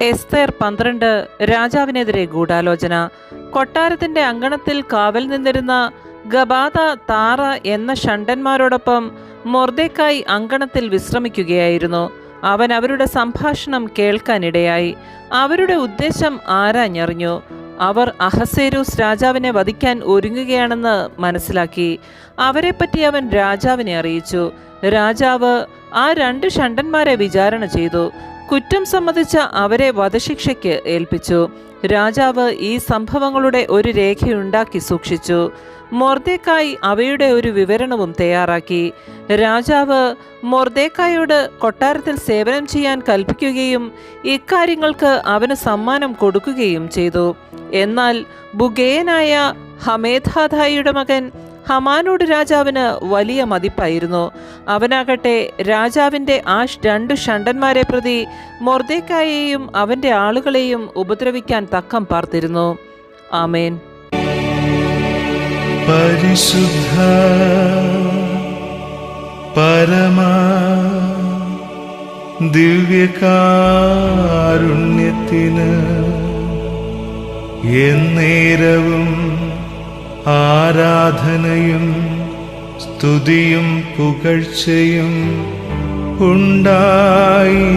എസ്തേർ പന്ത്രണ്ട് രാജാവിനെതിരെ ഗൂഢാലോചന. കൊട്ടാരത്തിന്റെ അങ്കണത്തിൽ കാവൽ നിന്നിരുന്ന ഗബാദ താറ എന്ന ഷണ്ടന്മാരോടൊപ്പം മൊർദേക്കായി അങ്കണത്തിൽ വിശ്രമിക്കുകയായിരുന്നു. അവൻ അവരുടെ സംഭാഷണം കേൾക്കാനിടയായി. അവരുടെ ഉദ്ദേശം ആരാഞ്ഞറിഞ്ഞു. അവർ അഹസേരൂസ് രാജാവിനെ വധിക്കാൻ ഒരുങ്ങുകയാണെന്ന് മനസ്സിലാക്കി. അവരെപ്പറ്റി അവൻ രാജാവിനെ അറിയിച്ചു. രാജാവ് ആ രണ്ട് ഷണ്ടന്മാരെ വിചാരണ ചെയ്തു. കുറ്റം സമ്മതിച്ച അവരെ വധശിക്ഷയ്ക്ക് ഏൽപ്പിച്ചു. രാജാവ് ഈ സംഭവങ്ങളുടെ ഒരു രേഖയുണ്ടാക്കി സൂക്ഷിച്ചു. മൊർദേക്കായി അവയുടെ ഒരു വിവരണവും തയ്യാറാക്കി. രാജാവ് മൊർദേക്കായോട് കൊട്ടാരത്തിൽ സേവനം ചെയ്യാൻ കൽപ്പിക്കുകയും ഇക്കാര്യങ്ങൾക്ക് അവന് സമ്മാനം കൊടുക്കുകയും ചെയ്തു. എന്നാൽ ബുഗേയനായ ഹമേധാധായിയുടെ മകൻ ഹമാനോട് രാജാവിന് വലിയ മതിപ്പായിരുന്നു. അവനാകട്ടെ രാജാവിന്റെ ആ രണ്ട് ഷണ്ടന്മാരെ പ്രതി മൊർദേക്കായെയും അവന്റെ ആളുകളെയും ഉപദ്രവിക്കാൻ തക്കം പാർത്തിരുന്നു. ആമേൻ. പരിശുദ്ധ പരമാ ദിവ്യകാരുണ്യത്തിന് എന്നേരവും ആരാധനയും സ്തുതിയും പുകഴ്ചയും ഉണ്ടായിരിക്കട്ടെ